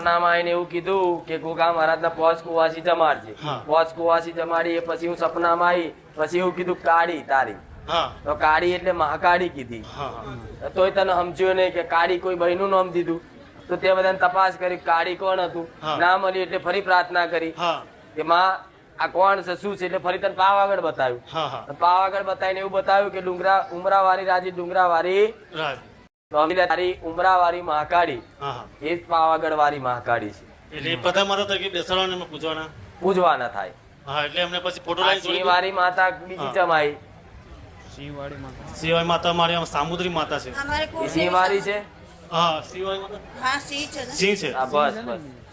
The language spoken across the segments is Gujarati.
સપનામાં આવીને એવું કીધું કે ગોગા મહારાજના પોચ કુવાસી જમાડજે. પોચ કુવાસી જમાડી એ પછી હું સપનામાં આવી પછી એવું કીધું કાળી તારી. તો કાળી એટલે મહાકાળી કીધી. તોય તને સમજ્યો નહીં કે કાળી કોઈ બહેનું નામ દીધું. તો તે બધાને તપાસ કરી કાળી કોણ હતું. ના મળી એટલે ફરી પ્રાર્થના કરી. કે માં આ કોણ છે? શું છે? એટલે ફરી તને પાવાગઢ બતાવ્યું. પાવાગઢ બતાવીને એવું બતાવ્યું કે ડુંગરા ઉમરાવારી રાજી ડુંગરાવાળી રાજ તારી ઉમરા વાળી મહાકાળી એ જ પાવાગઢ વાળી મહાકાળી છે. એટલે બધા મારા તરીકે બેસાડવાના પૂજવાના? પૂજવાના થાય. હા એટલે એમને પછી ફોટો લાઈન જોડી વાળી માતા બીજી. જમાઈ શિવાળી માતા. મારી સામુદ્રી માતા છે. સિંહવાળી છે? હા સિવાય માતા? હા સિંહ છે સિંહ છે. બસ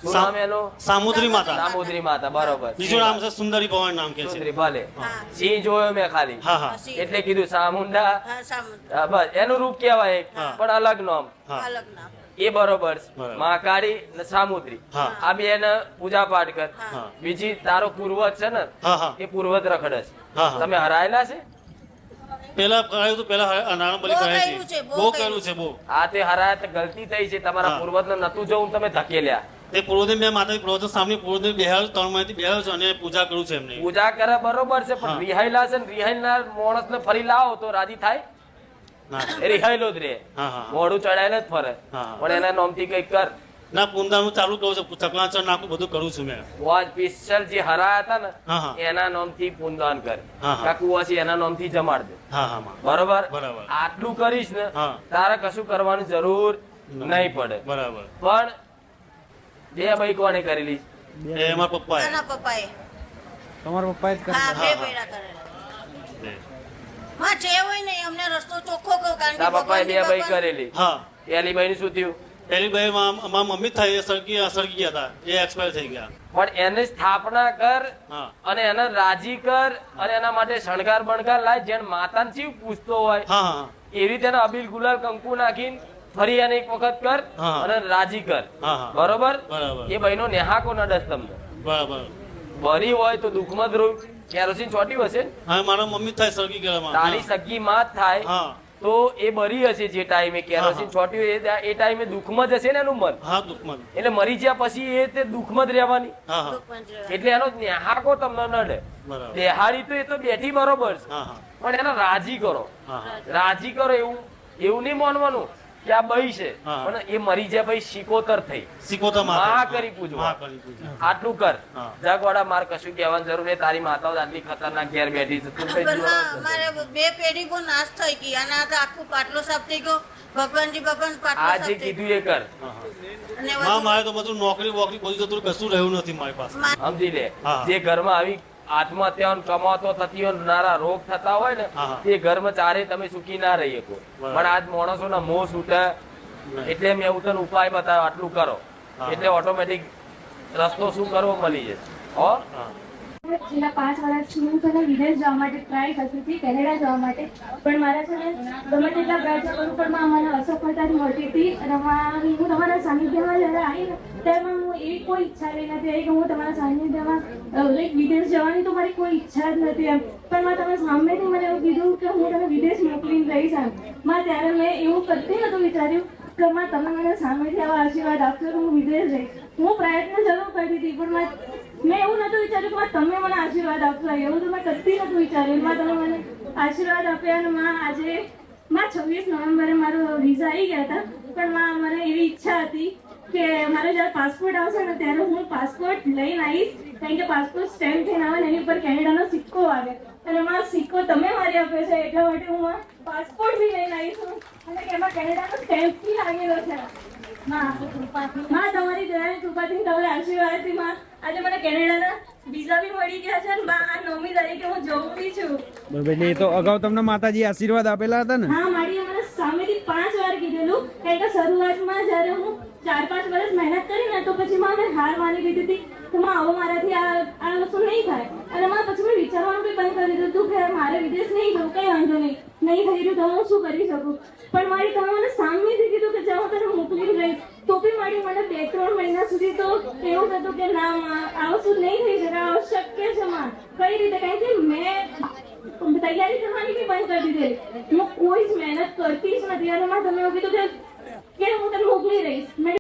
બસ. એનું? સામુદ્રી માતા. સામુદ્રી માતા બરોબર. બીજું નામ છે સુંદરી ભવન નામ કે છે. ભલે. સિંહ જોયો મેં ખાલી. હા હા. હા, સિંહ. એટલે કીધું સામુંડા હા સામુદ્ર હા, બસ. એનું રૂપ કહેવાય એક, પણ અલગ નામ. અલગ નામ. એ બરોબર છે. મહાકાળી ને સામુદ્રી. આ બે એને પૂજા પાઠ કર. બીજી તારો પૂર્વજ છે ને એ પૂર્વજ રખડે છે. તમે હરાયેલા છે? પેલા કરાયું હતું પેલા નાણાં કરાઈ હતી બહુ બહુ કર્યું કર્યું છે બહુ. આ તે હરાયા ગલતી થઈ છે તમારા હા. નતું જવું તમે ધકેલ્યા. તે પૂર્વદેવ મેં માતા પૂર્વદેવ સામે પૂર્વદેવ બેહાડ્યું ત્રણ મહિનાથી બેહાડ્યું છે અને પૂજા કરું છે એમને. પૂજા કરે બરોબર છે પણ રિહાયલા છે ને રિહાયેલા માણસ ને ફરી લાવો તો રાજી થાય. રિહાયલો જ રે મોડું ચડાયેલ જ ફરે. પણ એના નામથી કંઈક કર. ના પૂંદાનું ચાલુ કરું છું. ચકલાચર નાખું બધું કરું છું મેં. વોજ પિસ્ટલ જે હરાયા હતા ને એના નામ નામથી પૂનદાન કર. કાકુ વાસી એના એના નામથી જમાડ દે. હા હા બરોબર? આટલું કરીશ ને તારે કશું કરવાની જરૂર નહીં પડે. બરાબર. પણ બે ભાઈ કોને કરેલી એ એમાં પપ્પા એના પપ્પાએ. તમારા પપ્પાએ જ હા હા, બે ભાઈના કરેલા. માં જે હોય ને અમને રસ્તો ચોખ્ખો કહો કારણ કે પપ્પાએ બે ભાઈ કરેલી. હા. પેલી ભાઈ શું થયું? પેલી ભાઈ મારા મમ્મી થઈ એ સળગી સળગી ગયા હતા. એ એક્સપાયર થઈ ગયા. પણ એને સ્થાપના કર અને એને રાજી કર અને એના માટે શણગાર બણગાર લાય જેણ માતાને જીવ પૂછતો હોય? એવી રીતે અબીલ ગુલાલ કંકુ નાખીને ફરી એને એક વખત કર અને રાજી કર. બરોબર? એ બહેનો નેહાકો નડસ તમને બરાબર. ભરી હોય તો દુઃખમાં જ રોય કેરોસીન ચોટી હશે હા મારા મમ્મી થાય સળગી ગયા તારી સગી માં થાય. તો એ બરી હશે જે ટાઈમે કેરોસીન હા. ચોટ્યું એ એ ટાઈમે દુઃખમાં જ હશે ને એનું મન. હા દુઃખમાં એટલે મરી ગયા પછી એ તે દુઃખમાં જ રહેવાની. એટલે એનો નેહાકો તમને નડે બરાબર. દેહાડી તો એ તો બેઠી બરોબર છે. હા હા. પણ એને રાજી કરો. રાજી કરો એવું એવું નહીં માનવાનું. કે આ બઈ છે. પણ એ મરી જાય ભાઈ શિકોતર થઈ. સિકોતા મા કરી પૂજવા. આટલું કર. જગવાડા માર કશું કહેવાની જરૂર નહીં. તારી માતાઓ આટલી ખતરનાક ઘેર બેઠી છે. તું કઈ પણ માં જોવાનું અમારે નથી. બે પેઢી બહુ નાશ થઈ ગઈ. આના આ આખું પાટલો સાફ થઈ ગયો. ભગવાનજી ભગવાન પાટલો આ જે કીધું એ કર. અને માં મારે તો બધું નોકરી વોકરી બધું જતું કશું રહ્યું નથી મારી પાસે. સમજી લે. જે ઘરમાં આવી આત્મહત્યાઓ કમાતો થતી હોય નારા રોગ થતા હોય ને એ ઘરમાં ચારે તમે સુખી ના રહી શકો. પણ આજ માણસોના મોં છૂટે એટલે મેં એવું તને ઉપાય બતાવ્યો આટલું કરો. એટલે ઓટોમેટિક રસ્તો શું કરવો મળી જશે હો? હા. છેલ્લા પાંચ વર્ષથી હું છે વિદેશ જવા માટે ટ્રાય કરતી હતી, કેનેડા જવા માટે. પણ મારા છે ને, ગમે તેટલા પ્રયત્નો કરું, પણ અમારા અસફળતા મળતી હતી. અને હું તમારા સાનિધ્યમાં જ્યારે આવી તેમાં હું એવી કોઈ ઈચ્છા રહી નથી આવી કે હું તમારા સાનિધ્યમાં લાઈક વિદેશ જવાની તો મારી કોઈ ઈચ્છા જ નથી એમ. પણ માં તમે સામેથી મને એવું કીધું કે હું તમે વિદેશ મોકલીને રહીશ એમ. માં ત્યારે મેં એવું કરતી હતું વિચાર્યું કે માં તમે મને સામેથી આવા આશીર્વાદ આપશો હું વિદેશ જઈશ. હું પ્રયત્ન જરૂર કરતી હતી, પણ માં એવું નતું વિચાર્યું કે તમે મને આશીર્વાદ આપશો. એવું તો મેં કદી નતું વિચાર્યું. માં તમે મને આશીર્વાદ આપ્યા અને માં આજે, માં છવ્વીસ નવેમ્બરે મારો વિઝા આવી ગયા હતા. પણ માં મને એવી ઈચ્છા હતી કે મારો જ્યારે પાસપોર્ટ આવશે ને ત્યારે હું પાસપોર્ટ લઈને આવીશ. કારણ કે પાસપોર્ટ સ્ટેમ્પ થઈને આવે એની ઉપર કેનેડાનો સિક્કો આવે. અને માં સિક્કો તમે મારી આપ્યો છે. એટલા માટે હું પાસપોર્ટ બી લઈને આવી છું અને એમાં કેનેડાનો સ્ટેમ્પ બી લાગેલો છે. માં તમારી દયાની કૃપાથી તમારા આશીર્વાદથી માં. આજે મને કેનેડાના વિઝા બી મળી ગયા છે અને માં આ નવમી તારીખે હું જવું બી છું. બરાબર એ તો અગાઉ તમને માતાજી આશીર્વાદ આપેલા હતા ને? હા મારી મને સામેથી પાંચ વાર કીધેલું. કારણ કે શરૂઆતમાં જ્યારે હું ચાર પાંચ વર્ષ મહેનત કરી ને તો પછી માં મેં હાર માની લીધી હતી તો માં આવો મારાથી આ આ વસ્તુ નહીં થાય. અને માં પછી મેં વિચારવાનું બી બંધ કરી દીધું કે મારે વિદેશ નહીં જવું કઈ વાંધો નહીં. નહીં થઈ રહ્યું તો હું શું કરી શકું? પણ મારી તમે મને સામેથી કીધું કે જ્યાં હું તને મોકલી રહીશ તો મારી મને બે ત્રણ મહિના સુધી તો એવું થતું કે ના, માં આ વસ્તુ નહીં થઈ શકે અશક્ય છે, માં. કઈ રીતે? કારણ કે મેં તૈયારી કરવાની બી બંધ કરી દીધેલી હું કોઈ જ મહેનત કરતી જ નથી. અને તમે એવું કીધું કે હું તને મોકલી રહીશ